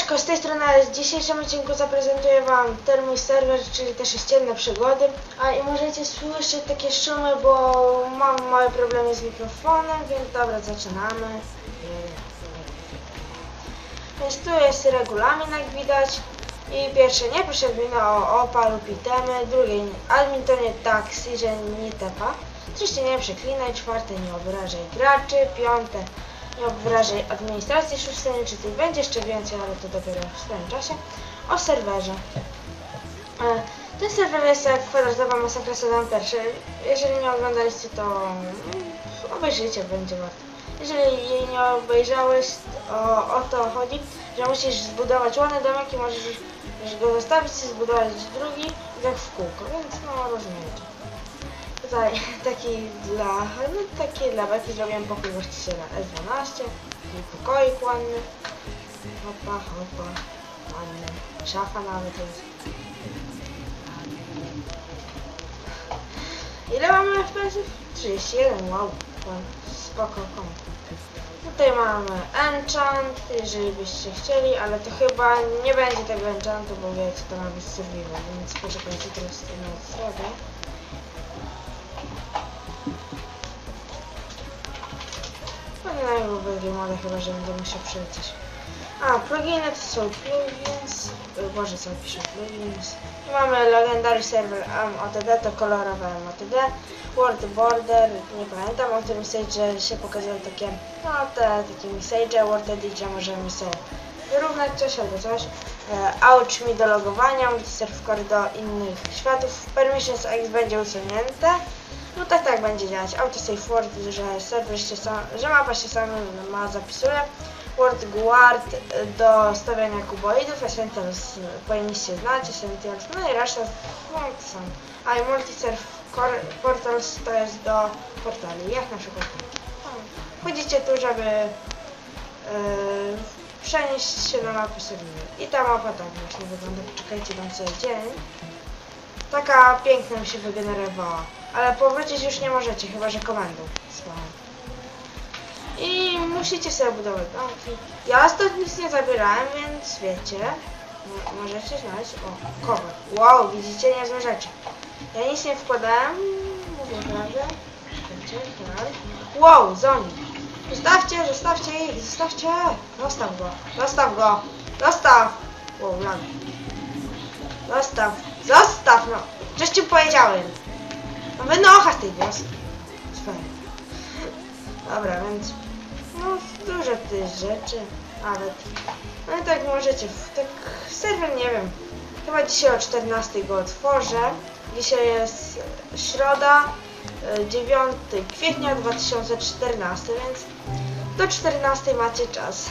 Siemaneczko, z tej strony w dzisiejszym odcinku zaprezentuję Wam Termój Serwer, czyli też ścienne przygody. A i możecie słyszeć takie szumy, bo mam małe problemy z mikrofonem, więc dobra, zaczynamy. Więc tu jest regulamin, jak widać. I pierwsze, nie proszę wina o opa lub itemy. Drugie, admin to nie taksi, że nie tepa. Trzecie, nie przeklinaj. Czwarte, nie obrażaj graczy. Piąte, nie obrażaj administracji. Szóste, nie czytaj. Będzie jeszcze więcej, ale to dopiero w swoim czasie. O serwerze. E, Ten serwer jest jak kwadratowa masakra Sezon pierwszy. Jeżeli nie oglądaliście, to obejrzyjcie, będzie warto. Jeżeli jej nie obejrzałeś, o, o to chodzi, że musisz zbudować ładny domek i możesz, możesz go zostawić i zbudować drugi i tak w kółko, więc no rozumiecie. Tutaj taki dla, no taki dla beki zrobiłem pokój właściciela S12, taki pokoik ładny, hopa, hopa, ładny, szafa nawet jest. Ile mamy FPS-ów? 31, wow, spoko, komu. Tutaj mamy enchant, jeżeli byście chcieli, ale to chyba nie będzie tego enchantu, bo wiecie, to ma być survival, więc poczekajcie, teraz to zrobię. Nie najmniej będzie modę, chyba że będę musiał przylecieć. A, pluginy to są plugins, y, Boże co piszę plugins. Mamy legendary server MOTD, to kolorowe MOTD. World Border, nie pamiętam o tym message się pokazują takie, no te takie message, World Edge, możemy sobie wyrównać coś albo coś. E, Ouch mi do logowania, serw core do innych światów. Permissions X będzie usunięte. No tak, tak będzie działać. Autosave Word, że serwer się sam, że mapa się sama ma zapisuje. Word Guard do stawiania kuboidów, Essentials powinniście znać, Essentials, no i reszta, no to są. A i Multiserve Portals to jest do portali, jak na przykład no, Chodzicie tu, żeby yy, przenieść się na mapę serwisu. I ta mapa tak właśnie wygląda, poczekajcie dam sobie dzień. Taka piękna mi się wygenerowała. Ale powrócić już nie możecie, chyba że komendą. I musicie sobie budować. Ja stąd nic nie zabierałem, więc wiecie. mo- Możecie znaleźć. O, cover. Wow, widzicie niezłe rzeczy. Ja nic nie wkładałem. Mówię prawdę. Tak. Wow, zombie. Zostawcie, zostawcie ich, zostawcie. Zostaw go, zostaw go, zostaw. Wow, lag. Zostaw, zostaw no. Coś ci powiedziałem. No wynocha z tej wioski. Dobra, więc no dużo tych rzeczy, ale no i tak możecie, tak serwer nie wiem, chyba dzisiaj o 14 go otworzę. Dzisiaj jest e, środa, e, 9 kwietnia 2014, więc do 14 macie czas.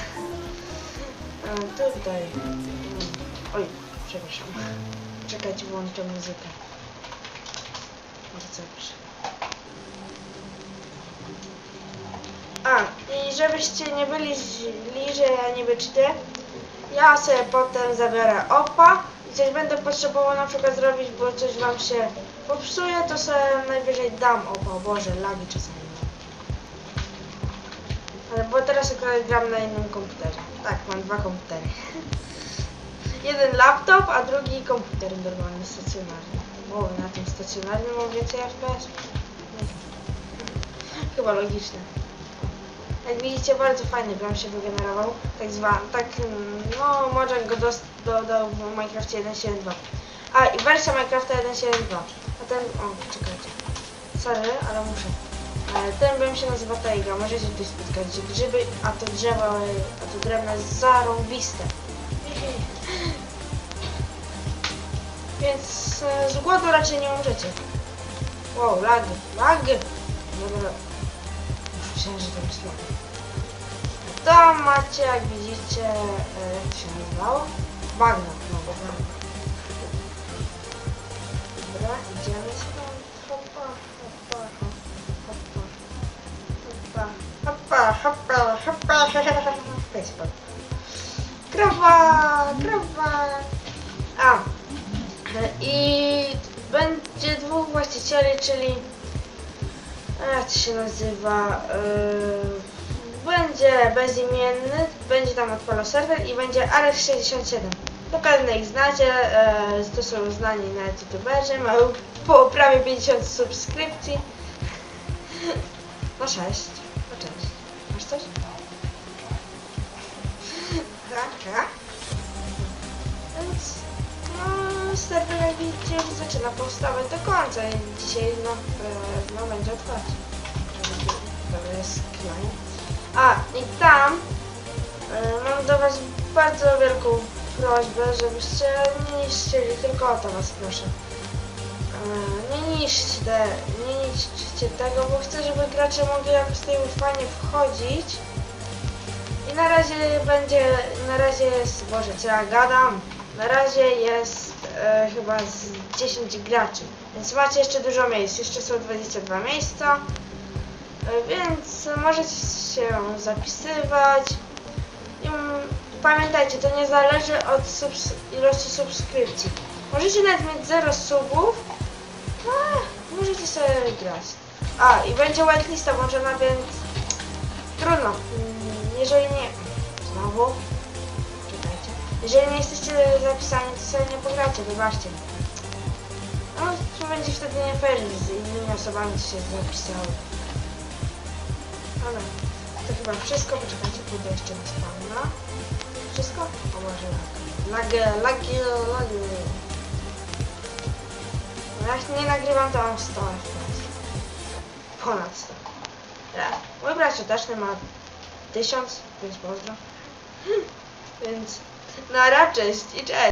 E, Tutaj, mm, oj, przepraszam. Czekajcie, włączę muzykę. Bardzo dobrze. A, i żebyście nie byli źli, że ja niby czytę, ja sobie potem zabiorę opa i coś będę potrzebował na przykład zrobić, bo coś wam się popsuje, to sobie najwyżej dam opa. Boże, lagi czasami. Ale bo teraz akurat gram na innym komputerze. Tak, mam dwa komputery. Jeden laptop, a drugi komputer normalny, stacjonarny. O, na tym stacjonarnym mam więcej FPS. Chyba logiczne. Jak widzicie, bardzo fajny gram się wygenerował. Tak zwany, tak, mm, no, Mojang go dodał w Minecrafcie 1.7.2. A, i wersja Minecrafta 1.7.2. A ten, o, czekajcie. Sorry, ale muszę. E, Ten bym się nazywa Taiga, możecie tu spotkać grzyby, a to drzewo, e, a to drewno jest zarąbiste. Więc e, z głodu raczej nie umrzecie. Wow, lag, lag! Dobra. Myślałem, że to jest lag. To macie, jak widzicie, e, jak to się nazywało? Bagno, no bo bagno. Dobra, idziemy sobie. Hopa, hopa, hopa, hopa, hopa, hopa, hopa, Facebook. Krowa, krowa. A, e, i będzie dwóch właścicieli, czyli jak to się nazywa? Yy, będzie bezimienny, będzie tam odpalał serwer i będzie Alex67. Dokładnie ich znacie, e, to są znani na youtuberzy, mają po prawie 50 subskrypcji. No cześć, no cześć. Masz coś? Ha, ha. Już zaczyna powstawać do końca i dzisiaj no, e, no będzie otwarcie. To jest klient. A i tam e, mam do was bardzo wielką prośbę, żebyście nie niszczyli, tylko o to was proszę. E, nie niszczcie, nie niszczcie tego, bo chcę, żeby gracze mogli jakoś tutaj fajnie wchodzić. I na razie będzie, na razie jest, Boże, co ja gadam? Na razie jest e, chyba z 10 graczy, więc macie jeszcze dużo miejsc, jeszcze są 22 miejsca, e, więc możecie się zapisywać. I mm, pamiętajcie, to nie zależy od subs ilości subskrypcji. Możecie nawet mieć 0 subów, a, możecie sobie grać. A, i będzie whitelista włączona, więc trudno. Mm, Jeżeli nie... Znowu? Jeżeli nie jesteście zapisani, to sobie nie pogracie, wybaczcie. No, to będzie wtedy nie fair z innymi osobami, co się zapisały. Dobra, to chyba wszystko. Poczekajcie, pójdę jeszcze na spawna. Wszystko? O Boże, lag. Lagi, lagi. No jak nie nagrywam, to mam 100 FPS. Ponad 100. Ja. Mój brat też nie ma 1000, więc pozdro. Więc na cześć i cześć.